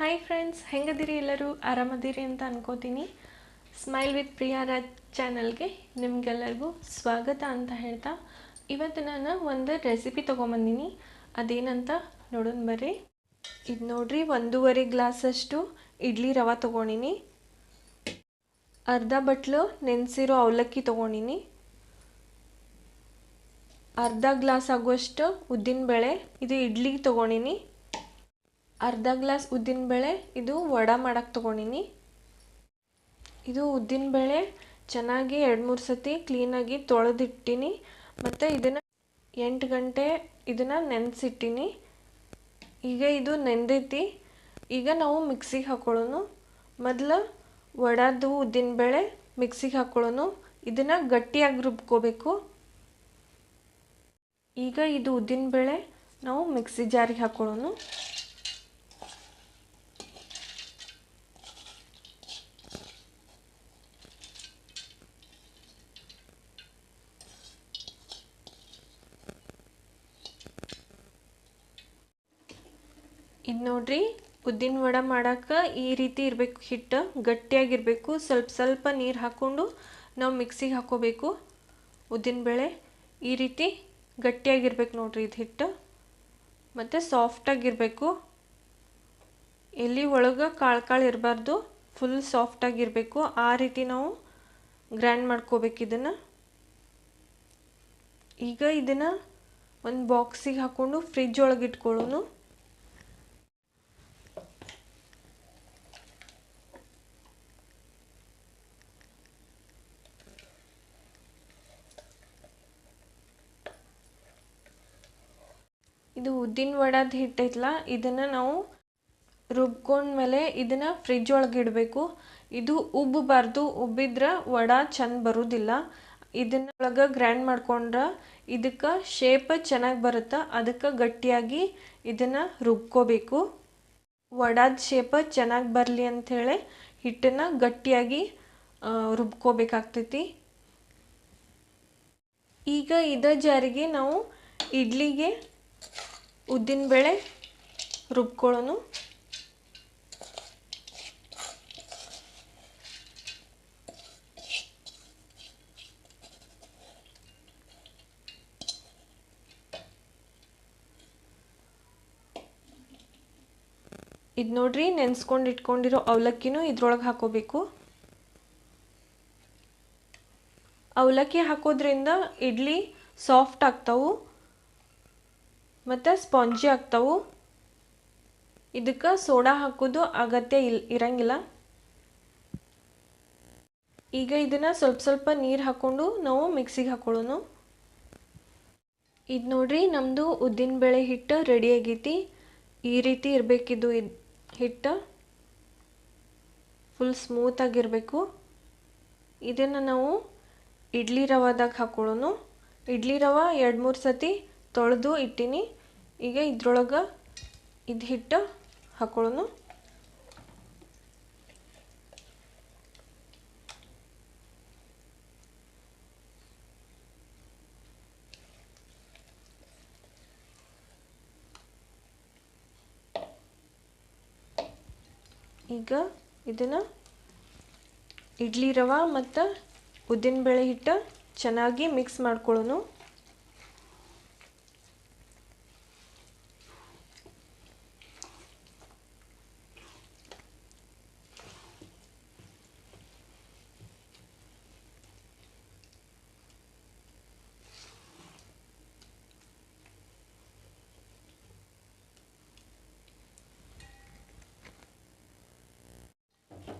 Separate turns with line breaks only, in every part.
Hi friends ಹೆಂಗದಿರಿ ಎಲ್ಲರೂ? ಆರಾಮದಿರಿ ಅಂತ ಅನ್ಕೋತೀನಿ. ಸ್ಮೈಲ್ ವಿತ್ ಪ್ರಿಯಾ ರಾಜ್ ಚಾನಲ್ಗೆ ನಿಮಗೆಲ್ಲರಿಗೂ ಸ್ವಾಗತ ಅಂತ ಹೇಳ್ತಾ, ಇವತ್ತು ನಾನು ಒಂದು ರೆಸಿಪಿ ತೊಗೊಂಬಂದಿನಿ. ಅದೇನಂತ ನೋಡೋಣ ಬರ್ರಿ. ಇದು ನೋಡ್ರಿ, ಒಂದೂವರೆ ಗ್ಲಾಸಷ್ಟು ಇಡ್ಲಿ ರವೆ ತೊಗೊಂಡಿನಿ. ಅರ್ಧ ಬಟ್ಲು ನೆನೆಸಿರೋ ಅವಲಕ್ಕಿ ತೊಗೊಂಡಿನಿ. ಅರ್ಧ ಗ್ಲಾಸ್ ಆಗುವಷ್ಟು ಉದ್ದಿನಬೇಳೆ, ಇದು ಇಡ್ಲಿಗೆ ತೊಗೊಂಡಿನಿ. ಅರ್ಧ ಗ್ಲಾಸ್ ಉದ್ದಿನಬೇಳೆ ಇದು ವಡ ಮಾಡಕ್ಕೆ ತೊಗೊಂಡಿನಿ. ಇದು ಉದ್ದಿನಬೇಳೆ ಚೆನ್ನಾಗಿ ಎರಡು ಮೂರು ಸತಿ ಕ್ಲೀನಾಗಿ ತೊಳೆದಿಟ್ಟಿನಿ. ಮತ್ತು ಇದನ್ನು ಎಂಟು ಗಂಟೆ ಇದನ್ನು ನೆನೆಸಿಟ್ಟಿನಿ. ಈಗ ಇದು ನೆಂದೈತಿ. ಈಗ ನಾವು ಮಿಕ್ಸಿಗೆ ಹಾಕ್ಕೊಳ್ಳೋನು ಮೊದಲು ವಡಾದು ಉದ್ದಿನಬೇಳೆ ಮಿಕ್ಸಿಗೆ ಹಾಕೊಳ್ಳೋನು. ಇದನ್ನು ಗಟ್ಟಿಯಾಗಿ ರುಬ್ಕೋಬೇಕು. ಈಗ ಇದು ಉದ್ದಿನಬೇಳೆ ನಾವು ಮಿಕ್ಸಿ ಜಾರಿಗೆ ಹಾಕೊಳ್ಳೋನು. ಇದು ನೋಡ್ರಿ, ಉದ್ದಿನ ವಡ ಮಾಡೋಕೆ ಈ ರೀತಿ ಇರಬೇಕು, ಹಿಟ್ಟು ಗಟ್ಟಿಯಾಗಿರಬೇಕು, ಸ್ವಲ್ಪ ಸ್ವಲ್ಪ ನೀರು ಹಾಕ್ಕೊಂಡು ನಾವು ಮಿಕ್ಸಿಗೆ ಹಾಕೋಬೇಕು. ಉದ್ದಿನ ಬೇಳೆ ಈ ರೀತಿ ಗಟ್ಟಿಯಾಗಿರ್ಬೇಕು ನೋಡ್ರಿ ಇದು ಹಿಟ್ಟು. ಮತ್ತು ಸಾಫ್ಟಾಗಿರಬೇಕು ಎಲ್ಲಿ ಒಳಗೆ ಕಾಳು ಕಾಳು ಇರಬಾರ್ದು ಫುಲ್ ಸಾಫ್ಟಾಗಿರಬೇಕು ಆ ರೀತಿ ನಾವು ಗ್ರ್ಯಾಂಡ್ ಮಾಡ್ಕೋಬೇಕು ಇದನ್ನು. ಈಗ ಇದನ್ನು ಒಂದು ಬಾಕ್ಸಿಗೆ ಹಾಕ್ಕೊಂಡು ಫ್ರಿಜ್ ಒಳಗೆ ಇಟ್ಕೊಳ್ಳೋನು ಇದು ಉದ್ದಿನ ವಡದ ಹಿಟ್ಟೈತಲ್ಲ ಇದನ್ನು ನಾವು ರುಬ್ಕೊಂಡ್ಮೇಲೆ ಇದನ್ನು ಫ್ರಿಜ್ ಒಳಗೆ ಇಡಬೇಕು. ಇದು ಉಬ್ಬಬಾರ್ದು, ಉಬ್ಬಿದ್ರೆ ವಡ ಚಂದ ಬರೋದಿಲ್ಲ. ಇದನ್ನ ಒಳಗೆ ಗ್ರ್ಯಾಂಡ್ ಮಾಡ್ಕೊಂಡ್ರೆ ಇದಕ್ಕೆ ಶೇಪ್ ಚೆನ್ನಾಗಿ ಬರುತ್ತೆ, ಅದಕ್ಕೆ ಗಟ್ಟಿಯಾಗಿ ಇದನ್ನು ರುಬ್ಕೋಬೇಕು. ವಡಾದ ಶೇಪ್ ಚೆನ್ನಾಗಿ ಬರಲಿ ಅಂಥೇಳಿ ಹಿಟ್ಟನ್ನು ಗಟ್ಟಿಯಾಗಿ ರುಬ್ಕೋಬೇಕಾಗ್ತೈತಿ. ಈಗ ಇದ ಜಾರಿಗೆ ನಾವು ಇಡ್ಲಿಗೆ ಉದ್ದಿನಬೇಳೆ ರುಬ್ಕೊಳ್ಳೋನು. ಇದು ನೋಡ್ರಿ ನೆನೆಸ್ಕೊಂಡು ಇಟ್ಕೊಂಡಿರೋ ಅವಲಕ್ಕಿನೂ ಇದ್ರೊಳಗೆ ಹಾಕೋಬೇಕು. ಅವಲಕ್ಕಿ ಹಾಕೋದ್ರಿಂದ ಇಡ್ಲಿ ಸಾಫ್ಟ್ ಆಗ್ತಾವು. ಮತ್ತು ಸ್ಪಾಂಜಿ ಆಗ್ತಾವು. ಇದಕ್ಕೆ ಸೋಡಾ ಹಾಕೋದು ಅಗತ್ಯ ಇಲ್, ಇರಂಗಿಲ್ಲ. ಈಗ ಇದನ್ನು ಸ್ವಲ್ಪ ಸ್ವಲ್ಪ ನೀರು ಹಾಕ್ಕೊಂಡು ನಾವು ಮಿಕ್ಸಿಗೆ ಹಾಕೊಳ್ಳೋನು. ಇದು ನೋಡ್ರಿ ನಮ್ಮದು ಉದ್ದಿನಬೇಳೆ ಹಿಟ್ಟು ರೆಡಿ ಆಗೈತಿ. ಈ ರೀತಿ ಇರಬೇಕಿದು ಇದು ಹಿಟ್ಟು. ಫುಲ್ ಸ್ಮೂತಾಗಿರಬೇಕು ಇದನ್ನು ನಾವು ಇಡ್ಲಿ ರವಾದಾಗ ಹಾಕೊಳ್ಳೋನು. ಇಡ್ಲಿ ರವ ಎರಡು ಮೂರು ಸತಿ ತೊಳೆದು ಇಟ್ಟೀನಿ. ಈಗ ಇದ್ರೊಳಗೆ ಇದು ಹಿಟ್ಟು ಹಾಕೊಳ್ಳೋನು ಈಗ ಇದನ್ನು ಇಡ್ಲಿ ರವೆ ಮತ್ತು ಉದ್ದಿನಬೇಳೆ ಹಿಟ್ಟು ಚೆನ್ನಾಗಿ ಮಿಕ್ಸ್ ಮಾಡ್ಕೊಳ್ಳೋನು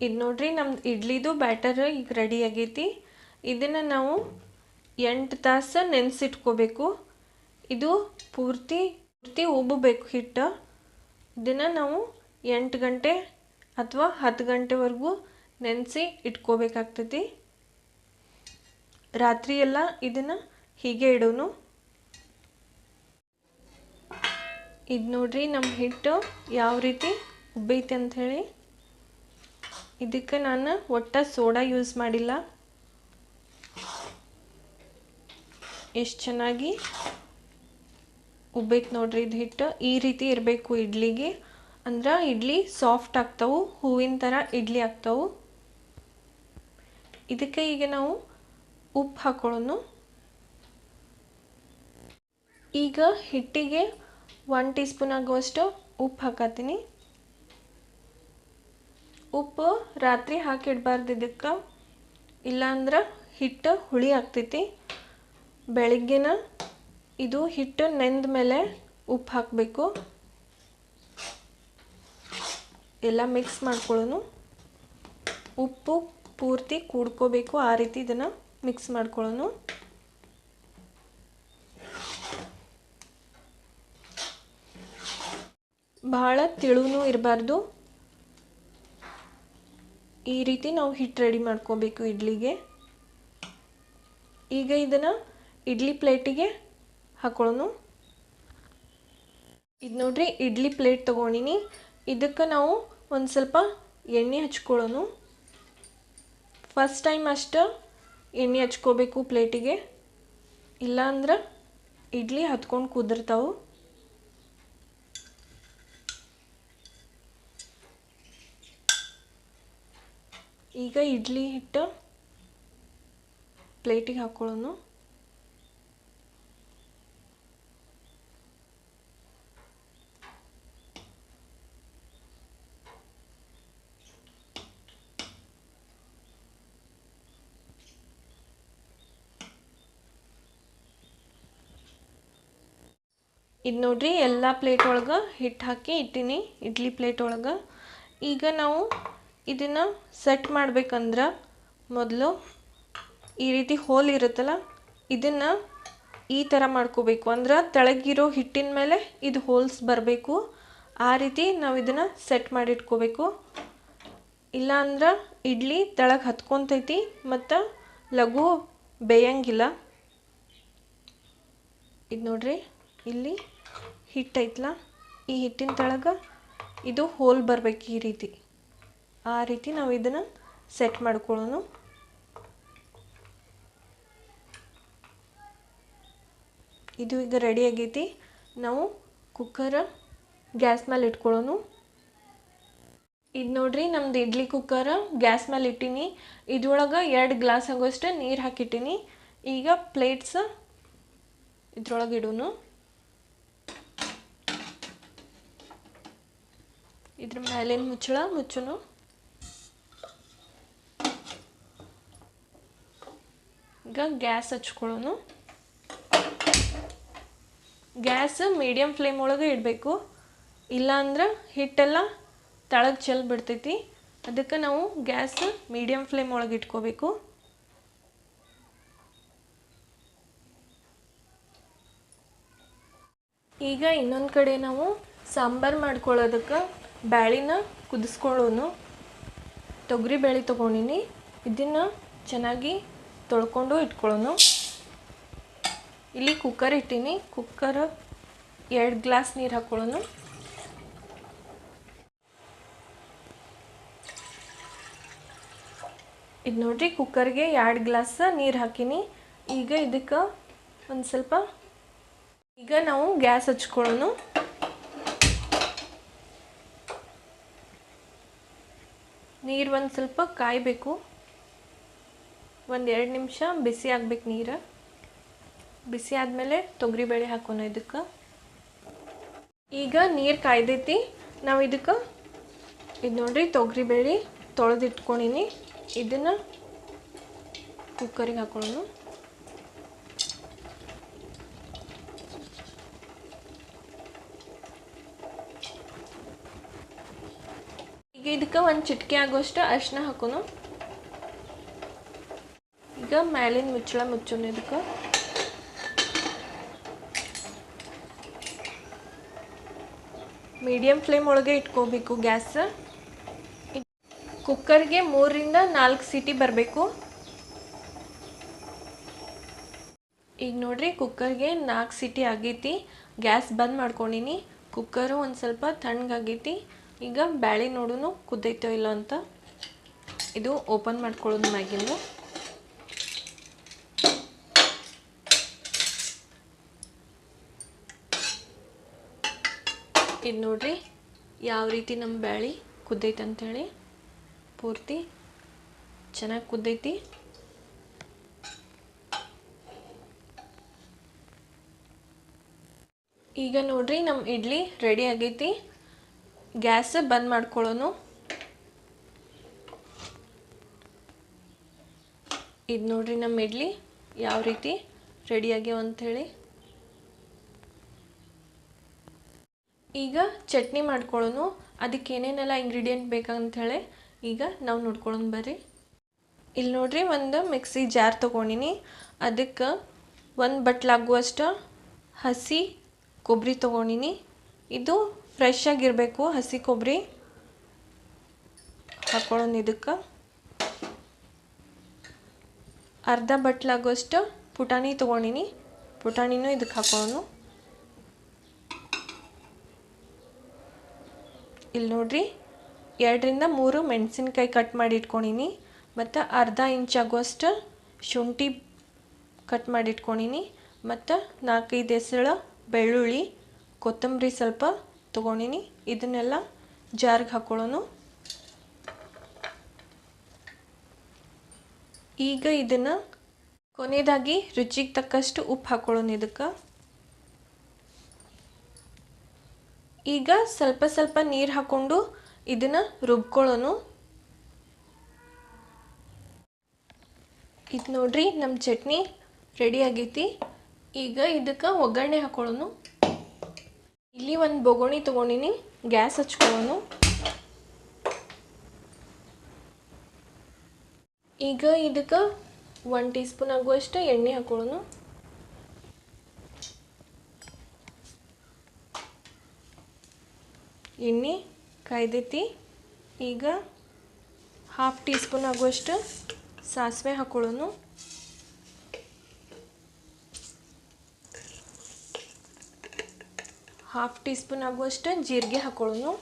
ಇದು ನೋಡ್ರಿ, ನಮ್ದು ಇಡ್ಲಿದು ಬ್ಯಾಟರ್ ಈಗ ರೆಡಿ ಆಗೈತಿ. ಇದನ್ನು ನಾವು ಎಂಟು ತಾಸು ನೆನೆಸಿಟ್ಕೋಬೇಕು. ಇದು ಪೂರ್ತಿ ಪೂರ್ತಿ ಉಬ್ಬಬೇಕು ಹಿಟ್ಟು. ಇದನ್ನು ನಾವು ಎಂಟು ಗಂಟೆ ಅಥವಾ ಹತ್ತು ಗಂಟೆವರೆಗೂ ನೆನೆಸಿ ಇಟ್ಕೋಬೇಕಾಗ್ತೈತಿ. ರಾತ್ರಿ ಎಲ್ಲ ಇದನ್ನು ಹೀಗೆ ಇಡೋನು. ಇದು ನೋಡ್ರಿ ನಮ್ಮ ಹಿಟ್ಟು ಯಾವ ರೀತಿ ಉಬ್ಬೈತೆ ಅಂಥೇಳಿ ಇದಕ್ಕೆ ನಾನು ಒಟ್ಟು ಸೋಡಾ ಯೂಸ್ ಮಾಡಿಲ್ಲ. ಎಷ್ಟು ಚೆನ್ನಾಗಿ ಉಬ್ಬೇಕು ನೋಡ್ರಿ ಇದು ಹಿಟ್ಟು. ಈ ರೀತಿ ಇರಬೇಕು ಇಡ್ಲಿಗೆ. ಅಂದ್ರೆ ಇಡ್ಲಿ ಸಾಫ್ಟ್ ಆಗ್ತಾವು, ಹೂವಿನ ಥರ ಇಡ್ಲಿ ಆಗ್ತಾವು. ಇದಕ್ಕೆ ಈಗ ನಾವು ಉಪ್ಪು ಹಾಕೊಳ್ಳೋನು. ಈಗ ಹಿಟ್ಟಿಗೆ ಒನ್ ಟೀ ಸ್ಪೂನ್ ಆಗುವಷ್ಟು ಉಪ್ಪು ಹಾಕತ್ತೀನಿ ಉಪ್ಪು ರಾತ್ರಿ ಹಾಕಿಡ್ಬಾರ್ದು ಇದಕ್ಕೆ. ಇಲ್ಲಾಂದ್ರೆ ಹಿಟ್ಟು ಹುಳಿ ಆಗ್ತೈತಿ. ಬೆಳಗ್ಗೆನ ಇದು ಹಿಟ್ಟು ನೆಂದ ಮೇಲೆ ಉಪ್ಪು ಹಾಕಬೇಕು. ಎಲ್ಲ ಮಿಕ್ಸ್ ಮಾಡ್ಕೊಳ್ಳೋನು ಉಪ್ಪು ಪೂರ್ತಿ ಕೂಡ್ಕೋಬೇಕು, ಆ ರೀತಿ ಇದನ್ನು ಮಿಕ್ಸ್ ಮಾಡ್ಕೊಳ್ಳೋನು ಭಾಳ ತಿಳುನೂ ಇರಬಾರ್ದು. ಈ ರೀತಿ ನಾವು ಹಿಟ್ಟು ರೆಡಿ ಮಾಡ್ಕೋಬೇಕು ಇಡ್ಲಿಗೆ. ಈಗ ಇದನ್ನು ಇಡ್ಲಿ ಪ್ಲೇಟಿಗೆ ಹಾಕೊಳ್ಳೋಣ ಇದು ನೋಡ್ರಿ, ಇಡ್ಲಿ ಪ್ಲೇಟ್ ತೊಗೊಂಡಿನಿ. ಇದಕ್ಕೆ ನಾವು ಒಂದು ಸ್ವಲ್ಪ ಎಣ್ಣೆ ಹಚ್ಕೊಳ್ಳೋನು ಫಸ್ಟ್ ಟೈಮ್ ಅಷ್ಟು ಎಣ್ಣೆ ಹಚ್ಕೋಬೇಕು ಪ್ಲೇಟಿಗೆ ಇಲ್ಲಾಂದ್ರೆ ಇಡ್ಲಿ ಹತ್ಕೊಂಡು ಕುದಿರ್ತಾವೆ. ಈಗ ಇಡ್ಲಿ ಹಿಟ್ಟು ಪ್ಲೇಟಿಗೆ ಹಾಕೊಳ್ಳೋನು. ಇದು ನೋಡ್ರಿ ಎಲ್ಲ ಪ್ಲೇಟ್ ಒಳಗೆ ಹಿಟ್ಟು ಹಾಕಿ ಇಟ್ಟೀನಿ, ಇಡ್ಲಿ ಪ್ಲೇಟ್ ಒಳಗೆ. ಈಗ ನಾವು ಇದನ್ನು ಸೆಟ್ ಮಾಡ್ಬೇಕಂದ್ರೆ ಮೊದಲು ಈ ರೀತಿ ಹೋಲ್ ಇರುತ್ತಲ್ಲ, ಇದನ್ನು ಈ ಥರ ಮಾಡ್ಕೋಬೇಕು. ಅಂದ್ರೆ ತೆಳಗಿರೋ ಹಿಟ್ಟಿನ ಮೇಲೆ ಇದು ಹೋಲ್ಸ್ ಬರಬೇಕು. ಆ ರೀತಿ ನಾವು ಇದನ್ನು ಸೆಟ್ ಮಾಡಿಟ್ಕೋಬೇಕು. ಇಲ್ಲಾಂದ್ರೆ ಇಡ್ಲಿ ತೆಳಗೆ ಹತ್ಕೊತೈತಿ ಮತ್ತು ಲಘು ಬೇಯಂಗಿಲ್ಲ. ಇದು ನೋಡ್ರಿ, ಇಲ್ಲಿ ಹಿಟ್ಟು ಐತಲ್ಲ ಈ ಹಿಟ್ಟಿನ ತೆಳಗೆ ಇದು ಹೋಲ್ ಬರ್ಬೇಕು ಈ ರೀತಿ. ಆ ರೀತಿ ನಾವು ಇದನ್ನು ಸೆಟ್ ಮಾಡ್ಕೊಳ್ಳೋಣ. ಇದು ಈಗ ರೆಡಿ ಆಗೈತಿ. ನಾವು ಕುಕ್ಕರ್ ಗ್ಯಾಸ್ ಮೇಲೆ ಇಟ್ಕೊಳ್ಳೋಣ. ಇದು ನೋಡ್ರಿ ನಮ್ದು ಇಡ್ಲಿ ಕುಕ್ಕರ್ ಗ್ಯಾಸ್ ಮೇಲೆ ಇಟ್ಟೀನಿ. ಇದ್ರೊಳಗೆ ಎರಡು ಗ್ಲಾಸ್ ಆಗೋಷ್ಟು ನೀರು ಹಾಕಿಟ್ಟೀನಿ. ಈಗ ಪ್ಲೇಟ್ಸ್ ಇದ್ರೊಳಗೆ ಇಡೋನು ಇದ್ರ ಮೇಲಿನ ಮುಚ್ಚಳ? ಮುಚ್ಚನು ಈಗ ಗ್ಯಾಸ್ ಹಚ್ಕೊಳ್ಳೋನು. ಗ್ಯಾಸ್ ಮೀಡಿಯಮ್ ಫ್ಲೇಮ್ ಒಳಗೆ ಇಡಬೇಕು. ಇಲ್ಲಾಂದ್ರೆ ಹಿಟ್ಟೆಲ್ಲ ತಳಗೆ ಚೆಲ್ ಬಿಡ್ತೈತಿ. ಅದಕ್ಕೆ ನಾವು ಗ್ಯಾಸ್ ಮೀಡಿಯಮ್ ಫ್ಲೇಮ್ ಒಳಗೆ ಇಟ್ಕೋಬೇಕು. ಈಗ ಇನ್ನೊಂದು ಕಡೆ ನಾವು ಸಾಂಬಾರು ಮಾಡ್ಕೊಳ್ಳೋದಕ್ಕೆ ಬ್ಯಾಳಿನ ಕುದಿಸ್ಕೊಳ್ಳೋನು. ತೊಗರಿ ಬೇಳೆ ತೊಗೊಂಡಿನಿ. ಇದನ್ನು ಚೆನ್ನಾಗಿ ತೊಳ್ಕೊಂಡು ಇಟ್ಕೊಳ್ಳೋಣ ಇಲ್ಲಿ ಕುಕ್ಕರ್ ಇಟ್ಟೀನಿ. ಕುಕ್ಕರ್ ಎರಡು ಗ್ಲಾಸ್ ನೀರು ಹಾಕ್ಕೊಳ್ಳೋನು ಇದು ನೋಡ್ರಿ ಕುಕ್ಕರ್ಗೆ ಎರಡು ಗ್ಲಾಸ್ ನೀರು ಹಾಕಿನಿ. ಈಗ ಇದಕ್ಕೆ ಒಂದು ಸ್ವಲ್ಪ, ಈಗ ನಾವು ಗ್ಯಾಸ್ ಹಚ್ಕೊಳ್ಳೋನು. ನೀರು ಒಂದು ಸ್ವಲ್ಪ ಕಾಯಬೇಕು. ಒಂದು ಎರಡು ನಿಮಿಷ ಬಿಸಿ ಆಗ್ಬೇಕು ನೀರು. ಬಿಸಿ ಆದಮೇಲೆ ತೊಗರಿಬೇಳೆ ಹಾಕೋಣ ಇದಕ್ಕೆ. ಈಗ ನೀರು ಕಾಯ್ದೈತಿ. ನಾವು ಇದಕ್ಕೆ ಇದು ನೋಡ್ರಿ ತೊಗರಿಬೇಳೆ ತೊಳೆದಿಟ್ಕೊಂಡಿನಿ. ಇದನ್ನು ಕುಕ್ಕರಿಗೆ ಹಾಕೊಳ್ಳೋಣ ಈಗ ಇದಕ್ಕೆ ಒಂದು ಚಿಟಿಕೆ ಆಗೋಷ್ಟು ಅರಿಶಿನ ಹಾಕೋನು ಈಗ ಮ್ಯಾಲಿನ ಮುಚ್ಚಳ ಮುಚ್ಚೋಣ ಇದಕ್ಕೆ. ಮೀಡಿಯಮ್ ಫ್ಲೇಮ್ ಒಳಗೆ ಇಟ್ಕೋಬೇಕು ಗ್ಯಾಸ್. ಕುಕ್ಕರ್ಗೆ ಮೂರರಿಂದ ನಾಲ್ಕು ಸಿಟಿ ಬರಬೇಕು. ಈಗ ನೋಡ್ರಿ ಕುಕ್ಕರ್ಗೆ ನಾಲ್ಕು ಸಿಟಿ ಆಗೈತಿ. ಗ್ಯಾಸ್ ಬಂದ್ ಮಾಡ್ಕೊಂಡಿನಿ. ಕುಕ್ಕರು ಒಂದು ಸ್ವಲ್ಪ ತಣ್ಣಗಾಗೈತಿ ಈಗ ಬ್ಯಾಳಿ ನೋಡೂ ಕುದ್ದೈತೋ ಇಲ್ಲೋ ಅಂತ. ಇದು ಓಪನ್ ಮಾಡ್ಕೊಳ್ಳೋದು ಮ್ಯಾಗಿಂದು. ಇದು ನೋಡ್ರಿ, ಯಾವ ರೀತಿ ನಮ್ಮ ಬ್ಯಾಳಿ ಕುದ್ದೈತೆ ಅಂಥೇಳಿ ಪೂರ್ತಿ ಚೆನ್ನಾಗಿ ಕುದ್ದೈತಿ. ಈಗ ನೋಡ್ರಿ ನಮ್ಮ ಇಡ್ಲಿ ರೆಡಿ ಆಗೈತಿ. ಗ್ಯಾಸ್ ಬಂದ್ ಮಾಡ್ಕೊಳ್ಳೋನು ಇದು ನೋಡ್ರಿ ನಮ್ಮ ಇಡ್ಲಿ ಯಾವ ರೀತಿ ರೆಡಿ ಆಗ್ಯಾವ ಅಂಥೇಳಿ ಈಗ ಚಟ್ನಿ ಮಾಡ್ಕೊಳ್ಳೋನು. ಅದಕ್ಕೆ ಏನೇನೆಲ್ಲ ಇಂಗ್ರೀಡಿಯೆಂಟ್ ಬೇಕಂಥೇಳಿ ಈಗ ನಾವು ನೋಡ್ಕೊಳ್ಳೋಣ ಬರ್ರಿ. ಇಲ್ಲಿ ನೋಡ್ರಿ ಒಂದು ಮಿಕ್ಸಿ ಜಾರ್ ತೊಗೊಂಡಿನಿ. ಅದಕ್ಕೆ ಒಂದು ಬಟ್ಲಾಗುವಷ್ಟು ಹಸಿ ಕೊಬ್ಬರಿ ತೊಗೊಂಡಿನಿ. ಇದು ಫ್ರೆಶ್ ಆಗಿರಬೇಕು ಹಸಿ ಕೊಬ್ಬರಿ ಹಾಕೊಳ್ಳೋಣ ಇದಕ್ಕೆ. ಅರ್ಧ ಬಟ್ಲಾಗುವಷ್ಟು ಪುಟಾಣಿ ತೊಗೊಂಡಿನಿ. ಪುಟಾಣಿನೂ ಇದಕ್ಕೆ ಹಾಕೊಳ್ಳೋಣ. ಇಲ್ಲಿ ನೋಡ್ರಿ, ಎರಡರಿಂದ ಮೂರು ಮೆಣಸಿನ್ಕಾಯಿ ಕಟ್ ಮಾಡಿ ಇಟ್ಕೊಂಡಿನಿ, ಮತ್ತು ಅರ್ಧ ಇಂಚ್ ಆಗುವಷ್ಟು ಶುಂಠಿ ಕಟ್ ಮಾಡಿ ಇಟ್ಕೊಂಡಿನಿ, ಮತ್ತು ನಾಲ್ಕೈದು ಹೆಸಳು ಬೆಳ್ಳುಳ್ಳಿ, ಕೊತ್ತಂಬರಿ ಸ್ವಲ್ಪ ತೊಗೊಂಡಿನಿ, ಇದನ್ನೆಲ್ಲ ಜಾರ್ಗೆ ಹಾಕೊಳ್ಳೋನು. ಈಗ ಇದನ್ನು ಕೊನೆಯದಾಗಿ ರುಚಿಗೆ ತಕ್ಕಷ್ಟು ಉಪ್ಪು ಹಾಕೊಳ್ಳೋಣ ಇದಕ್ಕೆ. ಈಗ ಸ್ವಲ್ಪ ಸ್ವಲ್ಪ ನೀರು ಹಾಕ್ಕೊಂಡು ಇದನ್ನು ರುಬ್ಕೊಳ್ಳೋನು. ಇದು ನೋಡ್ರಿ ನಮ್ಮ ಚಟ್ನಿ ರೆಡಿ ಆಗೈತಿ. ಈಗ ಇದಕ್ಕೆ ಒಗ್ಗರಣೆ ಹಾಕೊಳ್ಳೋನು. ಇಲ್ಲಿ ಒಂದು ಬೊಗೋಣಿ ತೊಗೊಂಡಿನಿ, ಗ್ಯಾಸ್ ಹಚ್ಕೊಳ್ಳೋನು. ಈಗ ಇದಕ್ಕೆ ಒನ್ ಟೀ ಸ್ಪೂನ್ ಆಗುವಷ್ಟು ಎಣ್ಣೆ ಹಾಕೊಳ್ಳೋನು. ಎಣ್ಣೆ ಕಾಯ್ದೈತಿ. ಈಗ ಹಾಫ್ ಟೀ ಸ್ಪೂನ್ ಆಗುವಷ್ಟು ಸಾಸಿವೆ ಹಾಕೊಳ್ಳೋನು. ಹಾಫ್ ಟೀ ಸ್ಪೂನ್ ಆಗುವಷ್ಟು ಜೀರಿಗೆ ಹಾಕೊಳ್ಳೋನು.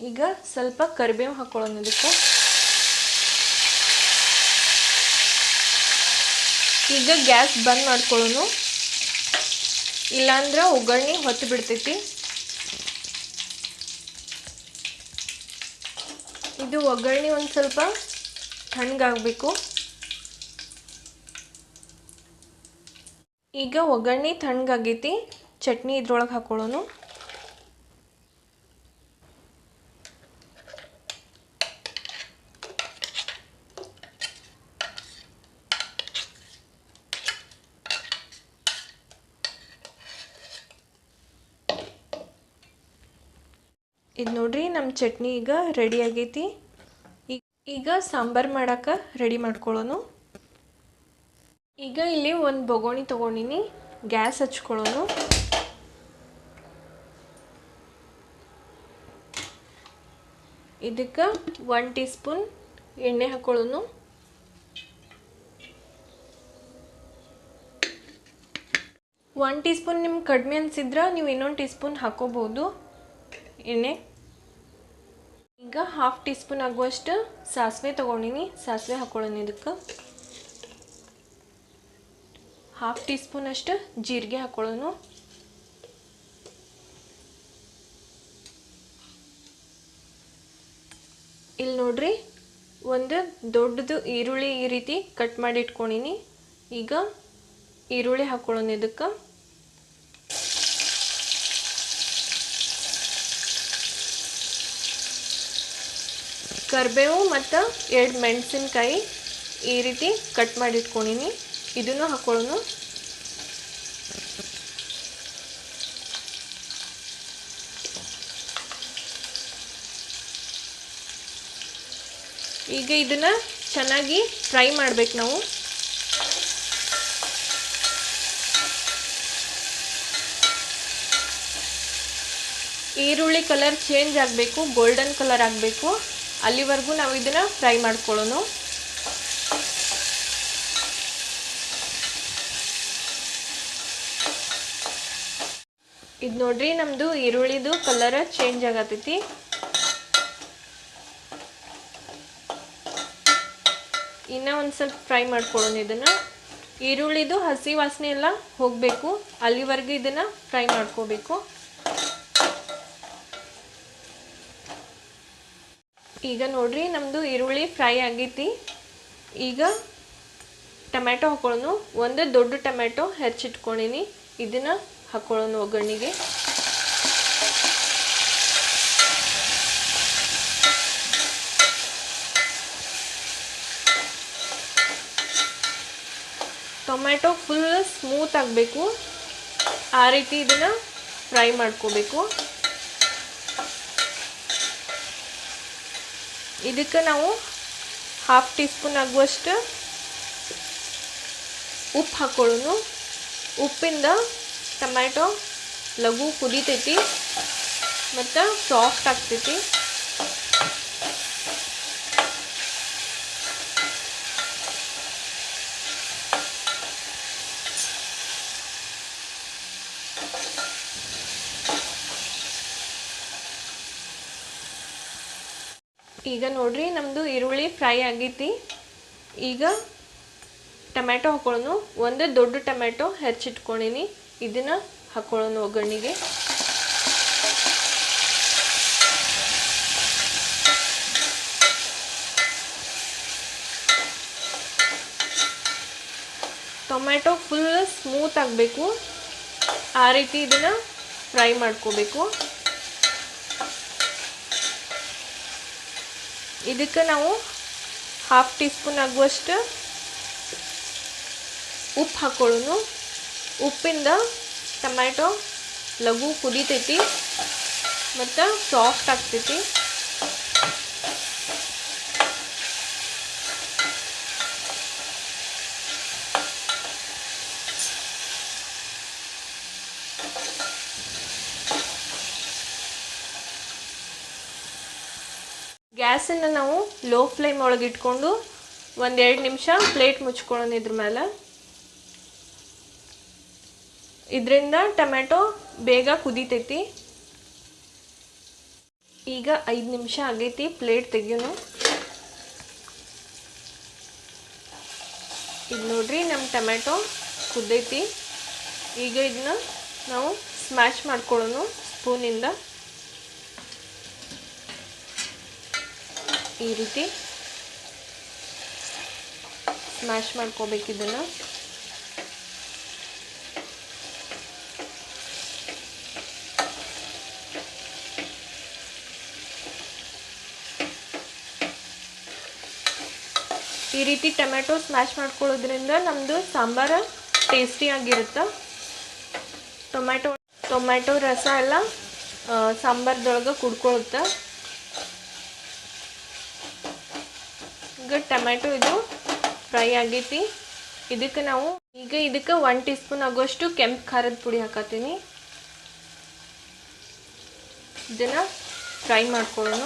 ಈಗ ಸ್ವಲ್ಪ ಕರಿಬೇವು ಹಾಕೊಳ್ಳೋಣ ಇದಕ್ಕೆ. ಈಗ ಗ್ಯಾಸ್ ಬಂದ್ ಮಾಡ್ಕೊಳ್ಳೋನು. ಇಲ್ಲಾಂದ್ರೆ ಒಗ್ಗರಣೆ ಹೊತ್ತು ಬಿಡ್ತೈತಿ. ಇದು ಒಗ್ಗರಣೆ ಒಂದು ಸ್ವಲ್ಪ ತಣ್ಣಗಾಗಬೇಕು. ಈಗ ಒಗ್ಗರಣೆ ತಣ್ಣಗಾಗೈತಿ. ಚಟ್ನಿ ಇದ್ರೊಳಗೆ ಹಾಕೊಳ್ಳೋನು ಇದು ನೋಡ್ರಿ ನಮ್ಮ ಚಟ್ನಿ ಈಗ ರೆಡಿ ಆಗೈತಿ. ಈಗ ಸಾಂಬಾರು ಮಾಡಕ್ಕೆ ರೆಡಿ ಮಾಡ್ಕೊಳ್ಳೋನು ಈಗ ಇಲ್ಲಿ ಒಂದು ಬೊಗೋಣಿ ತೊಗೊಂಡಿನಿ, ಗ್ಯಾಸ್ ಹಚ್ಕೊಳ್ಳೋನು ಇದಕ್ಕೆ ಒನ್ ಟೀ ಸ್ಪೂನ್ ಎಣ್ಣೆ ಹಾಕೊಳ್ಳೋನು ಒನ್ ಟೀ ಸ್ಪೂನ್ ನಿಮ್ಗೆ ಕಡಿಮೆ ಅನಿಸಿದ್ರೆ ನೀವು ಇನ್ನೊಂದು ಟೀ ಸ್ಪೂನ್ ಹಾಕೋಬೋದು ಎಣ್ಣೆ. ಈಗ ಹಾಫ್ ಟೀ ಸ್ಪೂನ್ ಆಗುವಷ್ಟು ಸಾಸಿವೆ ತೊಗೊಂಡಿನಿ. ಸಾಸಿವೆ ಹಾಕೊಳ್ಳೋಣ ಇದಕ್ಕೆ. ಹಾಫ್ ಟೀ ಸ್ಪೂನ್ ಅಷ್ಟು ಜೀರಿಗೆ ಹಾಕೊಳ್ಳೋನು ಇಲ್ಲಿ ನೋಡ್ರಿ, ಒಂದು ದೊಡ್ಡದು ಈರುಳ್ಳಿ ಈ ರೀತಿ ಕಟ್ ಮಾಡಿ ಇಟ್ಕೊಂಡಿನಿ. ಈಗ ಈರುಳ್ಳಿ ಹಾಕೊಳ್ಳೋಣ ಇದಕ್ಕೆ. ಕರಿಬೇವು ಮತ್ತು ಎರಡು ಮೆಣಸಿನ್ಕಾಯಿ ಈ ರೀತಿ ಕಟ್ ಮಾಡಿ ಇಟ್ಕೊಂಡಿನಿ ಇದನ್ನು ಹಾಕೊಳ್ಳೋನು ಈಗ ಇದನ್ನು ಚೆನ್ನಾಗಿ ಫ್ರೈ ಮಾಡ್ಬೇಕು ನಾವು. ಈರುಳ್ಳಿ ಕಲರ್ ಚೇಂಜ್ ಆಗಬೇಕು, ಗೋಲ್ಡನ್ ಕಲರ್ ಆಗಬೇಕು. ಅಲ್ಲಿವರೆಗೂ ನಾವು ಇದನ್ನು ಫ್ರೈ ಮಾಡ್ಕೊಳ್ಳೋಣ. ಇದು ನೋಡ್ರಿ ನಮ್ಮದು ಈರುಳ್ಳಿದು ಕಲರ್ ಚೇಂಜ್ ಆಗತೈತಿ. ಇನ್ನೂ ಒಂದು ಸ್ವಲ್ಪ ಫ್ರೈ ಮಾಡ್ಕೊಳ್ಳೋಣ ಇದನ್ನು. ಈರುಳ್ಳಿದು ಹಸಿ ವಾಸನೆ ಎಲ್ಲ ಹೋಗಬೇಕು. ಅಲ್ಲಿವರೆಗೂ ಇದನ್ನು ಫ್ರೈ ಮಾಡ್ಕೋಬೇಕು. ಈಗ ನೋಡ್ರಿ ನಮ್ಮದು ಈರುಳ್ಳಿ ಫ್ರೈ ಆಗೈತಿ. ಈಗ ಟೊಮ್ಯಾಟೊ ಹಾಕೊಳ್ಳೋನು ಒಂದು ದೊಡ್ಡ ಟೊಮ್ಯಾಟೊ ಹೆಚ್ಚಿಟ್ಕೊಂಡಿನಿ. ಇದನ್ನು ಹಾಕೊಳ್ಳೋನು ಒಗ್ಗರಣೆಗೆ. ಟೊಮ್ಯಾಟೊ ಫುಲ್ ಸ್ಮೂತ್ ಆಗಬೇಕು. ಆ ರೀತಿ ಇದನ್ನು ಫ್ರೈ ಮಾಡ್ಕೋಬೇಕು. ಇದಕ್ಕೆ ನಾವು ಹಾಫ್ ಟೀ ಸ್ಪೂನ್ ಆಗುವಷ್ಟು ಉಪ್ಪು ಹಾಕೊಳ್ಳೋನು ಉಪ್ಪಿಂದ ಟೊಮ್ಯಾಟೊ ಲಘು ಕುದೀತೈತಿ ಮತ್ತು ಸಾಫ್ಟ್ ಆಗ್ತೈತಿ. ಈಗ ನೋಡ್ರಿ ನಮ್ಮದು ಈರುಳ್ಳಿ ಫ್ರೈ ಆಗೈತಿ. ಈಗ ಟೊಮ್ಯಾಟೊ ಹಾಕೊಳ್ಳೋನು. ಒಂದು ದೊಡ್ಡ ಟೊಮ್ಯಾಟೊ ಹೆಚ್ಚಿಟ್ಕೊಂಡಿನಿ. ಇದನ್ನು ಹಾಕೊಳ್ಳೋನು ಒಗ್ಗರಣೆಗೆ. ಟೊಮ್ಯಾಟೊ ಫುಲ್ ಸ್ಮೂತ್ ಆಗಬೇಕು. ಆ ರೀತಿ ಇದನ್ನು ಫ್ರೈ ಮಾಡ್ಕೋಬೇಕು. ಇದಕ್ಕೆ ನಾವು ಹಾಫ್ ಟೀ ಸ್ಪೂನ್ ಆಗುವಷ್ಟು ಉಪ್ಪು ಹಾಕೊಳ್ಳೋನು ಉಪ್ಪಿಂದ ಟೊಮ್ಯಾಟೊ ಲಘು ಕುದಿತೈತಿ ಮತ್ತು ಸಾಫ್ಟ್ ಆಗ್ತೈತಿ. ಗ್ಯಾಸನ್ನು ನಾವು ಲೋ ಫ್ಲೇಮ್ ಒಳಗೆ ಇಟ್ಕೊಂಡು ಒಂದೆರಡು ನಿಮಿಷ ಪ್ಲೇಟ್ ಮುಚ್ಕೊಳ್ಳೋಣ ಇದ್ರ ಮೇಲೆ. ಇದರಿಂದ ಟೊಮ್ಯಾಟೊ ಬೇಗ ಕುದೀತೈತಿ. ಈಗ ಐದು ನಿಮಿಷ ಆಗೈತಿ ಪ್ಲೇಟ್ ತೆಗಿಯೋನು. ಇದು ನೋಡ್ರಿ ನಮ್ಮ ಟೊಮ್ಯಾಟೊ ಕುದ್ದೈತಿ ಈಗ ಇದನ್ನ ನಾವು ಸ್ಮ್ಯಾಶ್ ಮಾಡ್ಕೊಳ್ಳೋಣ ಸ್ಪೂನಿಂದ ಈ ರೀತಿ ಸ್ಮ್ಯಾಶ್ ಮಾಡ್ಕೋಬೇಕು ಇದನ್ನು. ಈ ರೀತಿ ಟೊಮ್ಯಾಟೊ ಸ್ಮ್ಯಾಶ್ ಮಾಡ್ಕೊಳ್ಳೋದ್ರಿಂದ ನಮ್ಮದು ಸಾಂಬಾರು ಟೇಸ್ಟಿಯಾಗಿರುತ್ತೆ ಟೊಮ್ಯಾಟೊ ಟೊಮ್ಯಾಟೊ ರಸ ಎಲ್ಲ ಸಾಂಬಾರ್ದೊಳಗೆ ಕುಡ್ಕೊಳುತ್ತೆ. ಈಗ ಟೊಮ್ಯಾಟೊ ಇದು ಫ್ರೈ ಆಗೈತಿ. ಇದಕ್ಕೆ ನಾವು ಈಗ ಇದಕ್ಕೆ ಒನ್ ಟೀ ಸ್ಪೂನ್ ಆಗುವಷ್ಟು ಕೆಂಪು ಖಾರದ ಪುಡಿ ಹಾಕತ್ತೀನಿ ಇದನ್ನು ಫ್ರೈ ಮಾಡ್ಕೊಳ್ಳೋಣ.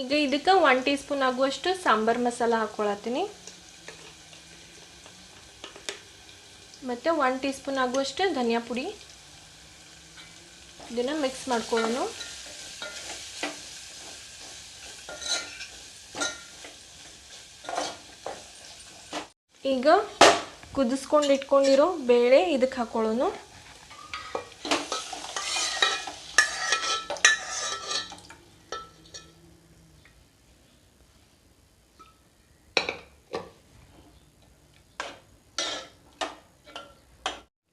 ಈಗ ಇದಕ್ಕೆ ಒನ್ ಟೀ ಸ್ಪೂನ್ ಆಗುವಷ್ಟು ಸಾಂಬಾರ್ ಮಸಾಲ ಹಾಕ್ಕೊಳತ್ತೀನಿ ಮತ್ತು ಒನ್ ಟೀ ಸ್ಪೂನ್ ಆಗುವಷ್ಟು ಧನಿಯಾ ಪುಡಿ. ಇದನ್ನು ಮಿಕ್ಸ್ ಮಾಡ್ಕೊಳ್ಳೋಣ. ಈಗ ಕುದಿಸ್ಕೊಂಡು ಇಟ್ಕೊಂಡಿರೋ ಬೇಳೆ ಇದಕ್ಕೆ ಹಾಕೊಳ್ಳೋಣ.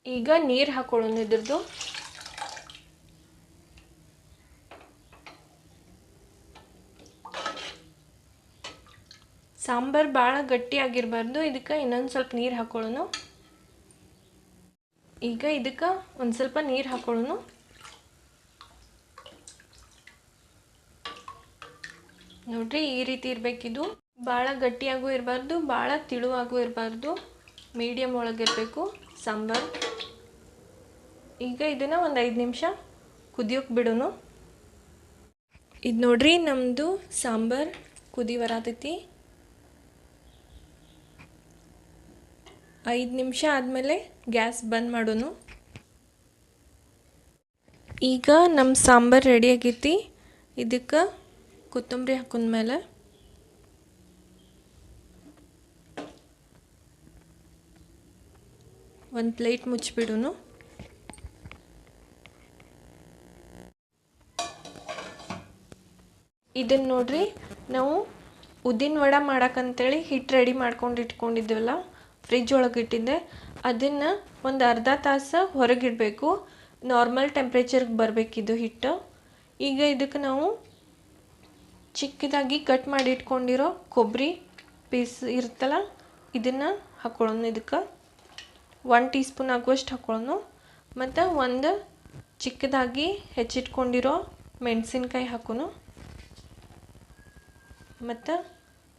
ಈಗ ನೀರು ಹಾಕೊಳ್ಳೋಣ ಇದ್ರದ್ದು. ಸಾಂಬಾರು ಭಾಳ ಗಟ್ಟಿಯಾಗಿರಬಾರ್ದು ಇದಕ್ಕೆ ಇನ್ನೊಂದು ಸ್ವಲ್ಪ ನೀರು ಹಾಕೊಳ್ಳೋಣ ಈಗ ಇದಕ್ಕೆ ಒಂದು ಸ್ವಲ್ಪ ನೀರು ಹಾಕೊಳ್ಳೋಣ ನೋಡ್ರಿ ಈ ರೀತಿ ಇರಬೇಕಿದು ಭಾಳ ಗಟ್ಟಿಯಾಗೂ ಇರಬಾರ್ದು ಭಾಳ ತಿಳುವಾಗೂ ಇರಬಾರ್ದು. ಮೀಡಿಯಮ್ ಒಳಗಿರಬೇಕು ಸಾಂಬಾರು. ಈಗ ಇದನ್ನು ಒಂದು ಐದು ನಿಮಿಷ ಕುದಿಯೋಕೆ ಬಿಡೋಣ ಇದು ನೋಡ್ರಿ ನಮ್ಮದು ಸಾಂಬಾರು ಕುದಿ ಬರತೈತಿ. ಐದು ನಿಮಿಷ ಆದಮೇಲೆ ಗ್ಯಾಸ್ ಬಂದ್ ಮಾಡೋನು. ಈಗ ನಮ್ಮ ಸಾಂಬಾರು ರೆಡಿ ಆಗೈತಿ. ಇದಕ್ಕೆ ಕೊತ್ತಂಬರಿ ಹಾಕೊಂಡ್ಮೇಲೆ ಒಂದು ಪ್ಲೇಟ್ ಮುಚ್ಚಿಬಿಡೋನು. ಇದನ್ನು ನೋಡ್ರಿ, ನಾವು ಉದ್ದಿನ ವಡ ಮಾಡಕ್ಕಂತೇಳಿ ಹಿಟ್ಟು ರೆಡಿ ಮಾಡ್ಕೊಂಡು ಇಟ್ಕೊಂಡಿದ್ದೇವಲ್ಲ ಫ್ರಿಜ್ ಒಳಗೆ ಇಟ್ಟಿದ್ದೆ. ಅದನ್ನು ಒಂದು ಅರ್ಧ ತಾಸು ಹೊರಗಿಡಬೇಕು. ನಾರ್ಮಲ್ ಟೆಂಪ್ರೇಚರ್ಗೆ ಬರಬೇಕಿದು ಹಿಟ್ಟು. ಈಗ ಇದಕ್ಕೆ ನಾವು ಚಿಕ್ಕದಾಗಿ ಕಟ್ ಮಾಡಿ ಇಟ್ಕೊಂಡಿರೋ ಕೊಬ್ಬರಿ ಪೀಸ್ ಇರುತ್ತಲ್ಲ ಇದನ್ನು ಹಾಕೊಳ್ಳೋಣ. ಇದಕ್ಕೆ ಒನ್ ಟೀ ಸ್ಪೂನ್ ಆಗುವಷ್ಟು ಹಾಕೊಳ್ಳೋಣ. ಮತ್ತು ಒಂದು ಚಿಕ್ಕದಾಗಿ ಹೆಚ್ಚಿಟ್ಕೊಂಡಿರೋ ಮೆಣಸಿನ್ಕಾಯಿ ಹಾಕೋನು ಮತ್ತು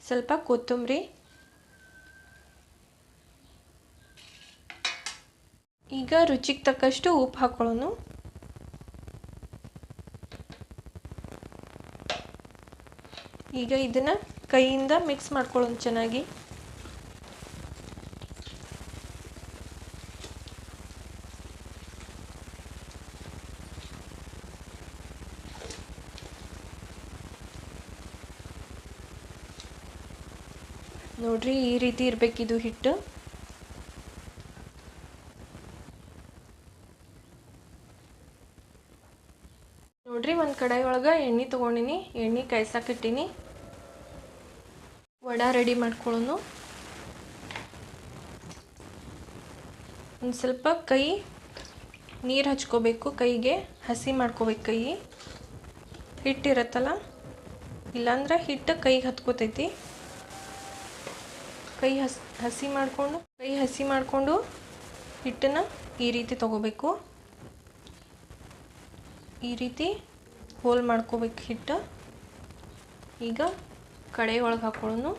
ಸ್ವಲ್ಪ ಕೊತ್ತಂಬರಿ ಈಗ ರುಚಿಗೆ ತಕ್ಕಷ್ಟು ಉಪ್ಪು ಹಾಕೊಳ್ಳೋನು ಈಗ ಇದನ್ನು ಕೈಯಿಂದ ಮಿಕ್ಸ್ ಮಾಡ್ಕೊಳ್ಳೋಣ ಚೆನ್ನಾಗಿ. ನೋಡ್ರಿ ಈ ರೀತಿ ಇರಬೇಕಿದು ಹಿಟ್ಟು ನೋಡ್ರಿ ಒಂದು ಕಡಾಯಿ ಒಳಗೆ ಎಣ್ಣೆ ತೊಗೊಂಡಿನಿ, ಎಣ್ಣೆ ಕಾಯ್ಸಕ್ಕಿಟ್ಟಿನಿ ವಡ ರೆಡಿ ಮಾಡ್ಕೊಳ್ಳೋನು ಒಂದು ಸ್ವಲ್ಪ ಕೈ ನೀರು ಹಚ್ಕೋಬೇಕು, ಕೈಗೆ ಹಸಿ ಮಾಡ್ಕೋಬೇಕು ಕೈ. ಹಿಟ್ಟಿರತ್ತಲ್ಲ ಇಲ್ಲಾಂದ್ರೆ ಹಿಟ್ಟು ಕೈಗೆ ಹತ್ಕೋತೈತಿ. ಕೈ ಹಸ್, ಹಸಿ ಮಾಡಿಕೊಂಡು, ಕೈ ಹಸಿ ಮಾಡಿಕೊಂಡು ಹಿಟ್ಟನ್ನು ಈ ರೀತಿ ತಗೋಬೇಕು. ಈ ರೀತಿ ಹೋಲ್ ಮಾಡ್ಕೋಬೇಕು ಹಿಟ್ಟು. ಈಗ ಕಡೆ ಒಳಗೆ ಹಾಕೊಳ್ಳೋನು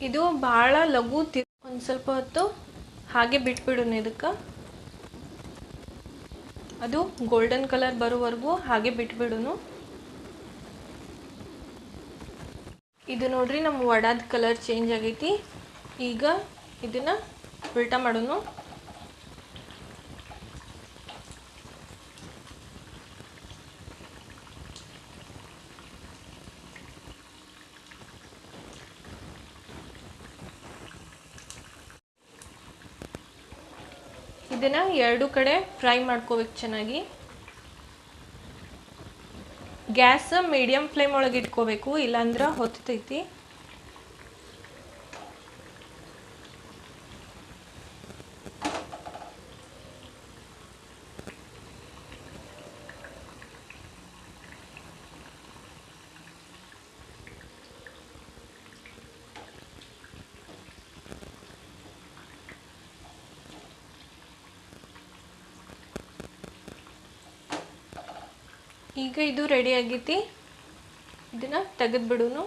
ಇದು ಭಾಳ ಲಘು ತಿ ಒಂದು ಸ್ವಲ್ಪ ಹೊತ್ತು ಹಾಗೆ ಬಿಟ್ಬಿಡೋಣ ಇದಕ್ಕೆ ಅದು ಗೋಲ್ಡನ್ ಕಲರ್ ಬರೋವರೆಗೂ ಹಾಗೆ ಬಿಟ್ಬಿಡೋನು. ಇದು ನೋಡ್ರಿ ನಮ್ಮ ವಡಾದ ಕಲರ್ ಚೇಂಜ್ ಆಗೈತಿ. ಈಗ ಇದನ್ನು ಉಲ್ಟಾ ಮಾಡೋನು. ಇದನ್ನು ಎರಡು ಕಡೆ ಫ್ರೈ ಮಾಡ್ಕೋಬೇಕು ಚೆನ್ನಾಗಿ. ಗ್ಯಾಸ್ ಮೀಡಿಯಮ್ ಫ್ಲೇಮ್ ಒಳಗೆ ಇಟ್ಕೋಬೇಕು ಇಲ್ಲಾಂದ್ರೆ ಹೊತ್ತೈತಿ. ಈಗ ಇದು ರೆಡಿ ಆಗೈತಿ. ಇದನ್ನ ತೆಗೆದ್ಬಿಡೋನು.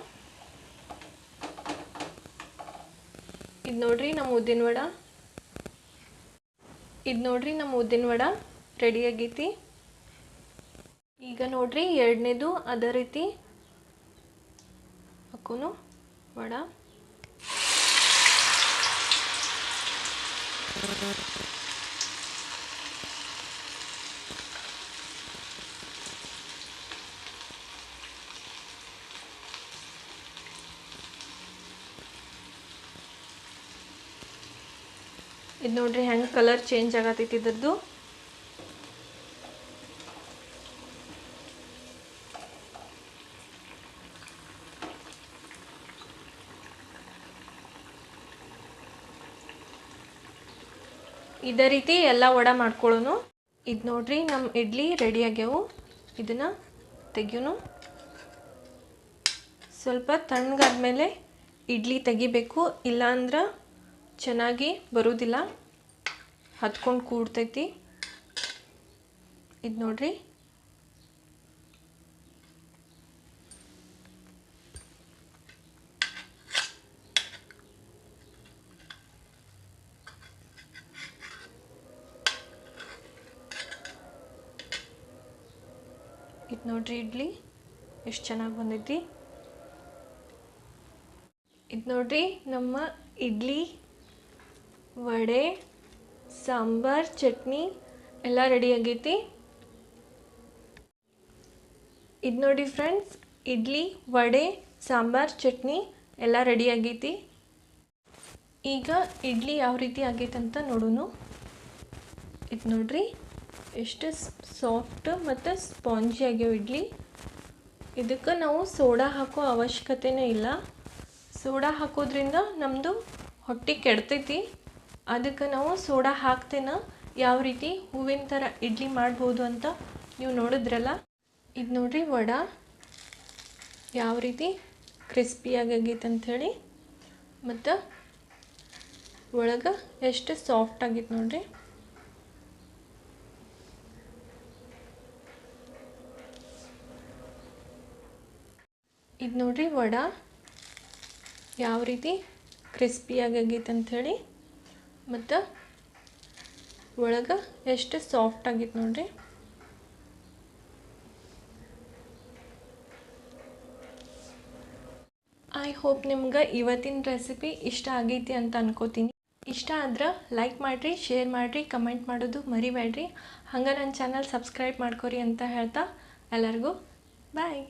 ಇದು ನೋಡ್ರಿ ನಮ್ಮ ಉದ್ದಿನ ವಡ. ಇದು ನೋಡ್ರಿ ನಮ್ಮ ಉದ್ದಿನ ವಡ ರೆಡಿ ಆಗೈತಿ. ಈಗ ನೋಡ್ರಿ ಎರಡನೇದು ಅದೇ ರೀತಿ ಹಾಕೋನು ವಡ. ಇದು ನೋಡ್ರಿ ಹೆಂಗೆ ಕಲರ್ ಚೇಂಜ್ ಆಗತೈತಿ ಇದ್ರದ್ದು. ಇದೇ ರೀತಿ ಎಲ್ಲ ವಡ ಮಾಡ್ಕೊಳ್ಳೋನು ಇದು ನೋಡ್ರಿ ನಮ್ಮ ಇಡ್ಲಿ ರೆಡಿ ಆಗ್ಯಾವು. ಇದನ್ನು ತೆಗಿಯೋನು. ಸ್ವಲ್ಪ ತಣ್ಣಗಾದ್ಮೇಲೆ ಇಡ್ಲಿ ತೆಗಿಬೇಕು. ಇಲ್ಲಾಂದ್ರೆ ಚೆನ್ನಾಗಿ ಬರೋದಿಲ್ಲ. ಹತ್ಕೊಂಡು ಕೂಡ್ತೈತಿ. ಇದು ನೋಡ್ರಿ. ಇದು ನೋಡ್ರಿ ಇಡ್ಲಿ. ಎಷ್ಟು ಚೆನ್ನಾಗಿ ಬಂದೈತಿ. ಇದು ನೋಡ್ರಿ ನಮ್ಮ ಇಡ್ಲಿ ವಡೆ, ಸಾಂಬಾರ್, ಚಟ್ನಿ ಎಲ್ಲ ರೆಡಿ ಆಗೈತಿ. ಇದು ನೋಡಿ ಫ್ರೆಂಡ್ಸ್ ಇಡ್ಲಿ, ವಡೆ, ಸಾಂಬಾರ್, ಚಟ್ನಿ ಎಲ್ಲ ರೆಡಿ ಆಗೈತಿ. ಈಗ ಇಡ್ಲಿ ಯಾವ ರೀತಿ ಆಗೈತೆ ಅಂತ ನೋಡೋಣ ಇದು ನೋಡ್ರಿ, ಎಷ್ಟು ಸಾಫ್ಟ್ ಮತ್ತು ಸ್ಪಾಂಜಿ ಆಗ್ಯಾವ ಇಡ್ಲಿ. ಇದಕ್ಕೆ ನಾವು ಸೋಡಾ ಹಾಕೋ ಅವಶ್ಯಕತೆನೇ ಇಲ್ಲ. ಸೋಡಾ ಹಾಕೋದ್ರಿಂದ ನಮ್ಮದು ಹೊಟ್ಟೆ ಕೆಡ್ತೈತಿ. ಅದಕ್ಕೆ ನಾವು ಸೋಡಾ ಹಾಕ್ತೇನೆ. ಯಾವ ರೀತಿ? ಹೂವಿನ ಥರ ಇಡ್ಲಿ ಮಾಡ್ಬೋದು ಅಂತ ನೀವು ನೋಡಿದ್ರಲ್ಲ? ಇದು ನೋಡಿರಿ ವಡ. ಯಾವ ರೀತಿ? ಕ್ರಿಸ್ಪಿಯಾಗಿ ಆಗೈತೆ ಅಂಥೇಳಿ ಮತ್ತು ಒಳಗೆ ಎಷ್ಟು ಸಾಫ್ಟ್ ಆಗೈತೆ ನೋಡಿರಿ. ಇದು ನೋಡಿರಿ ವಡ. ಯಾವ ರೀತಿ? ಕ್ರಿಸ್ಪಿಯಾಗಿ ಆಗೈತೆ ಅಂಥೇಳಿ ಮತ್ತು ಒಳಗೆ ಎಷ್ಟು ಸಾಫ್ಟ್ ಆಗಿತ್ತು ನೋಡ್ರಿ. ಐ ಹೋಪ್ ನಿಮ್ಗೆ ಇವತ್ತಿನ ರೆಸಿಪಿ ಇಷ್ಟ ಆಗೈತಿ ಅಂತ ಅನ್ಕೋತೀನಿ. ಇಷ್ಟ ಆದ್ರೆ ಲೈಕ್ ಮಾಡಿರಿ ಶೇರ್ ಮಾಡಿರಿ ಕಮೆಂಟ್ ಮಾಡೋದು ಮರಿಬೇಡ್ರಿ ಹಂಗೆ ನನ್ನ ಚಾನಲ್ ಸಬ್ಸ್ಕ್ರೈಬ್ ಮಾಡ್ಕೊರಿ ಅಂತ ಹೇಳ್ತಾ ಎಲ್ಲರಿಗೂ. ಬಾಯ್